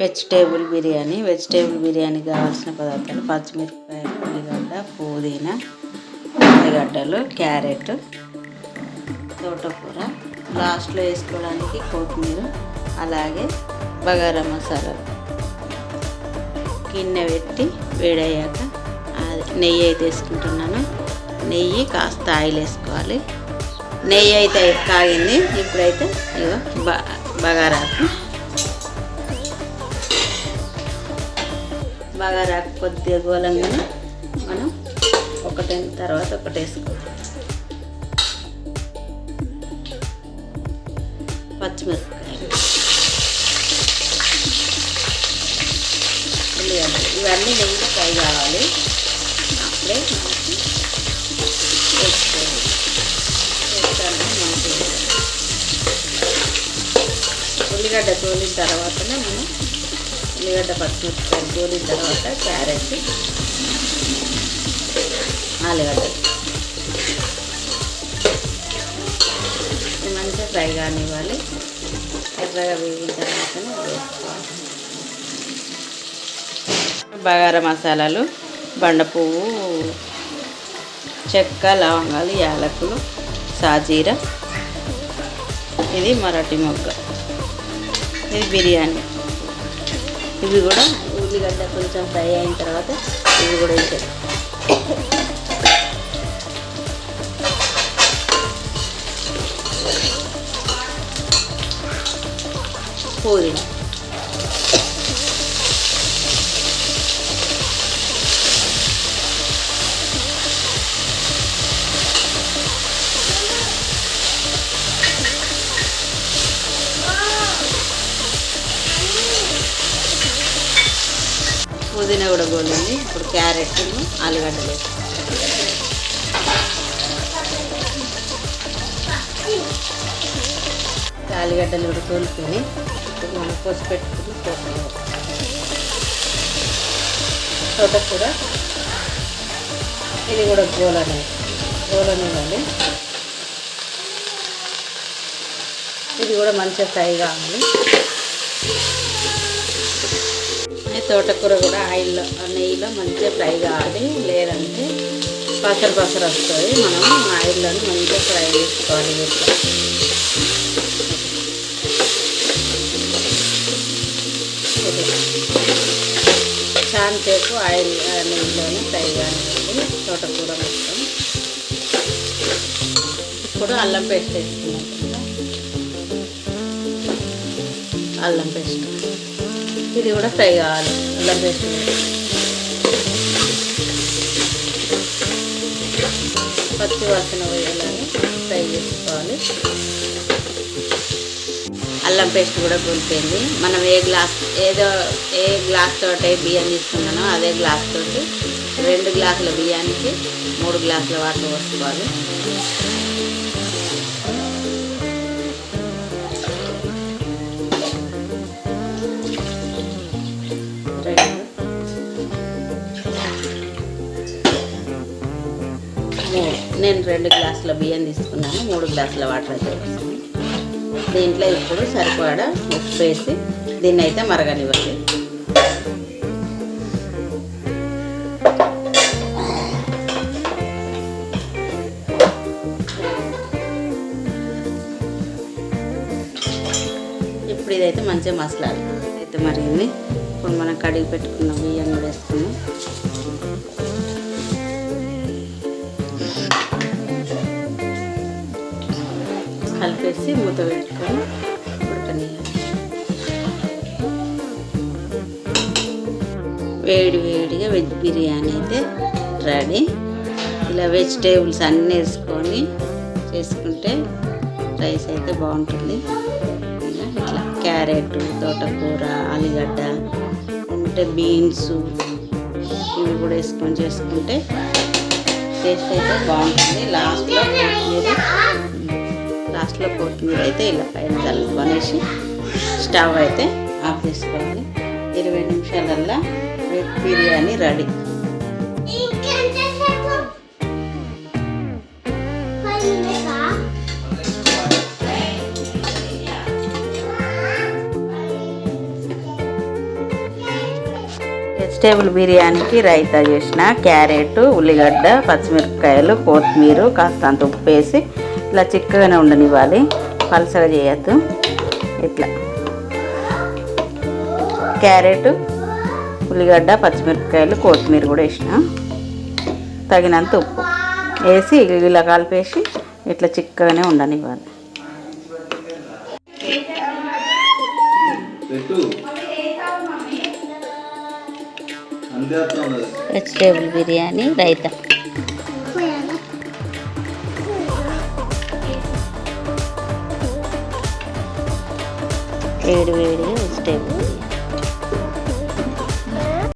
Vegetable biryani vegetable biryani కావాల్సిన పదార్థాలు పచ్చిమిరపకాయలు ఉల్లిగడ్డ పుదీనా ఉల్లిగడ్డలు క్యారెట్ తోటకూర. లాస్ట్లో వేసుకోవడానికి కొత్తిమీర అలాగే బగారా మసాలా. గిన్నె పెట్టి వేడయ్యాక అది నెయ్యి అయితే వేసుకుంటున్నాను. నెయ్యి కాస్త ఆయిల్ వేసుకోవాలి. నెయ్యి అయితే కాగింది. ఇప్పుడైతే ఇగో బ బగారాకు. బగారాకు కొద్దిగా గోలంగానే మనం ఒకటి తర్వాత ఒకటి వేసుకోవాలి. పచ్చిమిరపకాయలు. ఉల్లిగడ్డలు. ఇవన్నీ నెయ్యి ఫ్రై కావాలి. అప్పుడే మనకి వేసుకోవాలి వేస్తాను మనకి ఉల్లిగడ్డ తోలిన తర్వాతనే మనం ఉల్లిగడ్డ పచ్చిమిరపకాయలు తోలిన తర్వాత క్యారెట్ ఆలుగడ్డ. మంచిగా ఫ్రై కానివ్వాలి. ఎర్రగా వేగిన తర్వాతనే బగార మసాలాలు బండ పువ్వు చెక్క లవంగాలు యాలకులు సాజీర. ఇది మరాఠీ మొగ్గ. ఇది బిర్యానీ. ఇవి కూడా ఉల్లిగడ్డ కొంచెం ఫ్రై అయిన తర్వాత ఇవి కూడా వేసారు పుదీనా పుదీనా కూడా గోలింది. ఇప్పుడు క్యారెట్ ఆలుగడ్డలు. ఆలుగడ్డలు కూడా తోలుకొని ఇప్పుడు మనం కోసి పెట్టుకుని తోటకూర తోటకూర. ఇది కూడా గోలనే గోలనే ఇవ్వాలి ఇది కూడా మంచిగా ఫ్రై కావాలి తోటకూర కూడా ఆయిల్లో నెయ్యిలో మంచిగా ఫ్రై కావాలి. లేదంటే పసరు పసరు వస్తుంది. మనం ఆయిల్లో మంచిగా ఫ్రై చేసుకోవాలి. ఇట్లా చాలాసేపు ఆయిల్ ఆ, నెయ్యిలోనే ఫ్రై కానివ్వండి. తోటకూర మొత్తం. ఇప్పుడు అల్లం పేస్ట్ వేసుకున్నాం అల్లం పేస్ట్. ఇది కూడా ఫ్రై కావాలి. అల్లం పేస్ట్. పచ్చి వాసన పోయేలాగా ఫ్రై చేసుకోవాలి. అల్లం పేస్ట్ కూడా కూలిపోయింది మనం ఏ గ్లాస్ ఏదో ఏ గ్లాస్ తోటి బియ్యం తీసుకున్నానో అదే గ్లాస్ తోటి రెండు గ్లాసుల బియ్యానికి మూడు గ్లాసుల వాటర్ పోసుకోవాలి. నేను రెండు గ్లాసుల బియ్యం తీసుకున్నాను మూడు గ్లాసుల వాటర్ అయితే దీంట్లో ఇప్పుడు సరిపడా ఉప్పు వేసి దీన్ని అయితే మరగనివ్వాలి ఇప్పుడు ఇదైతే మంచిగా మసలాలి. అయితే మరిగింది ఇప్పుడు మనం కడిగి పెట్టుకున్న బియ్యం కూడా వేసుకున్నాం కలిపేసి మూత పెట్టుకొని ఉడకనియాలి వేడి వేడిగా వెజ్ బిర్యానీ అయితే రెడీ. ఇలా వెజిటేబుల్స్ అన్నీ వేసుకొని చేసుకుంటే రైస్ అయితే బాగుంటుంది. ఇలా ఇట్లా క్యారెట్ తోటకూర ఆలుగడ్డ ఉంటే బీన్స్ ఇవి కూడా వేసుకొని చేసుకుంటే టేస్ట్ అయితే బాగుంటుంది. లాస్ట్లో కొత్తిమీర లాస్ట్లో కొత్తిమీర అయితే ఇలా పైన చల్లుకొనేసి స్టవ్ అయితే ఆఫ్ చేసుకోవాలి. ఇరవై నిమిషాలల్లా వెజ్ బిర్యానీ రెడీ. వెజిటేబుల్ బిర్యానీకి రైతా చేసిన క్యారెట్ ఉల్లిగడ్డ పచ్చిమిరపకాయలు కొత్తిమీర కాస్తంత ఉప్పు వేసి ఇట్లా చిక్కగానే ఉండనివ్వాలి. పలసగా చేయొద్దు. ఇట్లా. క్యారెట్ ఉల్లిగడ్డ పచ్చిమిరపకాయలు కొత్తిమీర కూడా వేసిన. తగినంత ఉప్పు వేసి ఇలా కలిపేసి ఇట్లా చిక్కగానే ఉండనివ్వాలి. వెజిటేబుల్ బిర్యానీ రైతా. వేడి వేడి వెజిటేబుల్